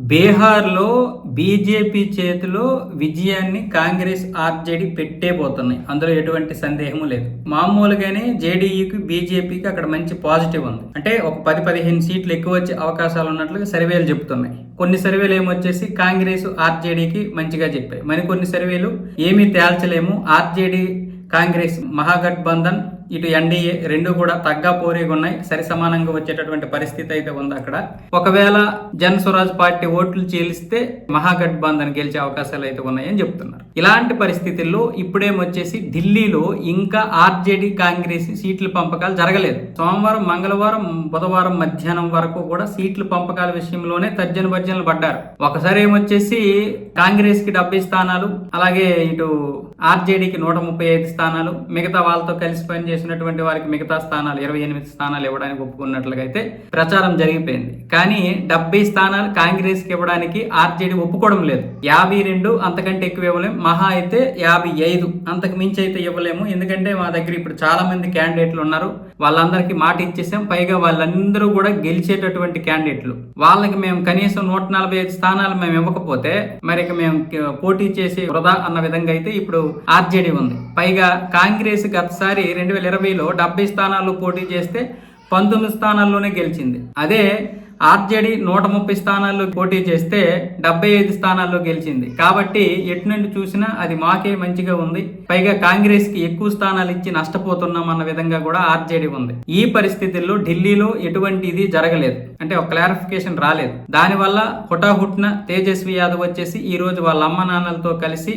బీహార్లో బీజేపీ చేతిలో విజయాన్ని కాంగ్రెస్ ఆర్జేడీ పెట్టేపోతున్నాయి అందులో ఎటువంటి సందేహము లేదు. మామూలుగానే జేడీయూకి బీజేపీకి అక్కడ మంచి పాజిటివ్ ఉంది. అంటే ఒక పది పదిహేను సీట్లు ఎక్కువ వచ్చే అవకాశాలు ఉన్నట్లుగా సర్వేలు చెప్తున్నాయి కొన్ని సర్వేలు ఏమొచ్చేసి కాంగ్రెస్ ఆర్జేడీకి మంచిగా చెప్పాయి. మరి కొన్ని సర్వేలు ఏమీ తేల్చలేము. ఆర్జేడీ కాంగ్రెస్ మహాగఠబంధన్ ఇటు ఎన్డీఏ రెండు కూడా తగ్గా పోరీగా ఉన్నాయి. సరి సమానంగా వచ్చేటటువంటి పరిస్థితి అయితే ఉంది అక్కడ. ఒకవేళ జన్ స్వరాజ్ పార్టీ ఓట్లు చీలిస్తే మహాగఠబంధన్ గెలిచే అవకాశాలు అయితే ఉన్నాయని చెప్తున్నారు. ఇలాంటి పరిస్థితుల్లో ఇప్పుడేమొచ్చేసి ఢిల్లీలో ఇంకా ఆర్జేడీ కాంగ్రెస్ సీట్ల పంపకాలు జరగలేదు. సోమవారం మంగళవారం బుధవారం మధ్యాహ్నం వరకు కూడా సీట్ల పంపకాల విషయంలోనే తర్జన భర్జనలు పడ్డారు. ఒకసారి ఏమొచ్చేసి కాంగ్రెస్కి డెబ్బై స్థానాలు అలాగే ఇటు ఆర్జేడీకి నూట ముప్పై ఐదు స్థానాలు మిగతా వాళ్ళతో కలిసి చేసినటువంటి వారికి మిగతా స్థానాలు ఇరవై ఎనిమిది స్థానాలు ఇవ్వడానికి ఒప్పుకున్నట్లుగా అయితే ప్రచారం జరిగిపోయింది. కానీ డెబ్బై స్థానాలు కాంగ్రెస్కి ఇవ్వడానికి ఆర్జేడీ ఒప్పుకోవడం లేదు. యాభై రెండు అంతకంటే ఎక్కువ ఇవ్వలేము మహా అయితే యాభై ఐదు. అంతకు మించి అయితే ఇవ్వలేము. ఎందుకంటే మా దగ్గర ఇప్పుడు చాలా మంది క్యాండిడేట్లు ఉన్నారు. వాళ్ళందరికీ మాట ఇచ్చేసాం. పైగా వాళ్ళందరూ కూడా గెలిచేటటువంటి క్యాండిడేట్లు. వాళ్ళకి మేము కనీసం నూట నలభై ఐదు స్థానాలు మేము ఇవ్వకపోతే మరి ఇక మేము పోటీ చేసి వృధా అన్న విధంగా అయితే ఇప్పుడు ఆర్జేడీ ఉంది. పైగా కాంగ్రెస్ గతసారి రెండు వేల ఇరవైలో డెబ్బై స్థానాల్లో పోటీ చేస్తే పంతొమ్మిది స్థానాల్లోనే గెలిచింది. అదే ఆర్జేడీ నూట ముప్పై స్థానాల్లో పోటీ చేస్తే డెబ్బై ఐదు స్థానాల్లో గెలిచింది. కాబట్టి ఎటు నుండి చూసినా అది మాకే మంచిగా ఉంది. పైగా కాంగ్రెస్కి ఎక్కువ స్థానాలు ఇచ్చి నష్టపోతున్నాం అన్న విధంగా కూడా ఆర్జేడీ ఉంది. ఈ పరిస్థితుల్లో ఢిల్లీలో ఎటువంటి ఇది జరగలేదు. అంటే ఒక క్లారిఫికేషన్ రాలేదు. దానివల్ల హుటాహుట్న తేజస్వి యాదవ్ వచ్చేసి ఈ రోజు వాళ్ళ అమ్మ నాన్నలతో కలిసి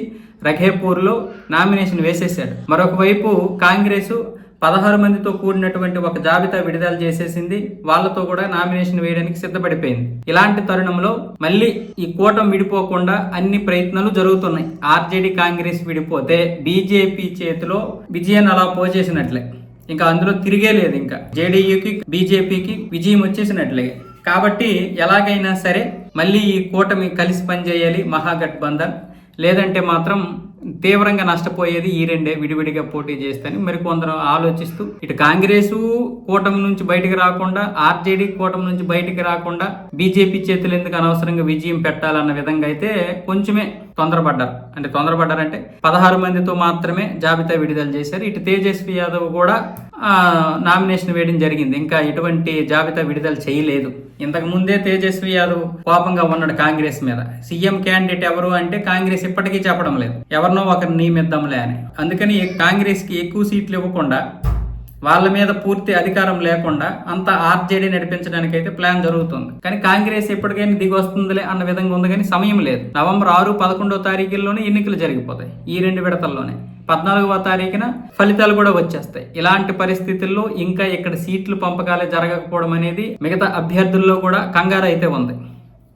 రఘేపూర్లో నామినేషన్ వేసేశాడు. మరొకవైపు కాంగ్రెస్ పదహారు మందితో కూడినటువంటి ఒక జాబితా విడుదల చేసేసింది. వాళ్ళతో కూడా నామినేషన్ వేయడానికి సిద్ధపడిపోయింది. ఇలాంటి తరుణంలో మళ్ళీ ఈ కూటమి విడిపోకుండా అన్ని ప్రయత్నాలు జరుగుతున్నాయి. ఆర్జేడీ కాంగ్రెస్ విడిపోతే బీజేపీ చేతిలో విజయాన్ని అలా పోచేసినట్లే ఇంకా అందులో తిరిగే లేదు ఇంకా. జేడీయూకి బీజేపీకి విజయం వచ్చేసినట్లే. కాబట్టి ఎలాగైనా సరే మళ్ళీ ఈ కూటమి కలిసి పనిచేయాలి. మహాగఠబంధన్. లేదంటే మాత్రం తీవ్రంగా నష్టపోయేది ఈ రెండే విడివిడిగా పోటీ చేస్తాయని మరి కొందరు ఆలోచిస్తూ ఇటు కాంగ్రెస్ కూటమి నుంచి బయటికి రాకుండా ఆర్జేడీ కూటమి నుంచి బయటికి రాకుండా బీజేపీ చేతులు ఎందుకు అనవసరంగా విజయం పెట్టాలన్న విధంగా అయితే కొంచెమే తొందరపడ్డారు. అంటే తొందరపడ్డారంటే పదహారు మందితో మాత్రమే జాబితా విడుదల చేశారు. ఇటు తేజస్వి యాదవ్ కూడా నామినేషన్ వేయడం జరిగింది. ఇంకా ఎటువంటి జాబితా విడుదల చేయలేదు. ఇంతకు ముందే తేజస్వి యాదవ్ కోపంగా ఉన్నాడు కాంగ్రెస్ మీద. సీఎం క్యాండిడేట్ ఎవరు అంటే కాంగ్రెస్ ఇప్పటికీ చెప్పడం లేదు. ఎవరినో ఒకరిని నియమిద్దాంలే అని. అందుకని కాంగ్రెస్కి ఎక్కువ సీట్లు ఇవ్వకుండా వాళ్ళ మీద పూర్తి అధికారం లేకుండా అంత ఆర్జేడీ నడిపించడానికి అయితే ప్లాన్ జరుగుతుంది. కానీ కాంగ్రెస్ ఎప్పటికైనా దిగి వస్తుందిలే అన్న విధంగా ఉంది కానీ సమయం లేదు. నవంబర్ ఆరు పదకొండో తారీఖుల్లోనే ఎన్నికలు జరిగిపోతాయి ఈ రెండు విడతల్లోనే. పద్నాలుగవ తారీఖున ఫలితాలు కూడా వచ్చేస్తాయి. ఇలాంటి పరిస్థితుల్లో ఇంకా ఇక్కడ సీట్లు పంపకాలే జరగకపోవడం అనేది మిగతా అభ్యర్థుల్లో కూడా కంగారు అయితే ఉంది.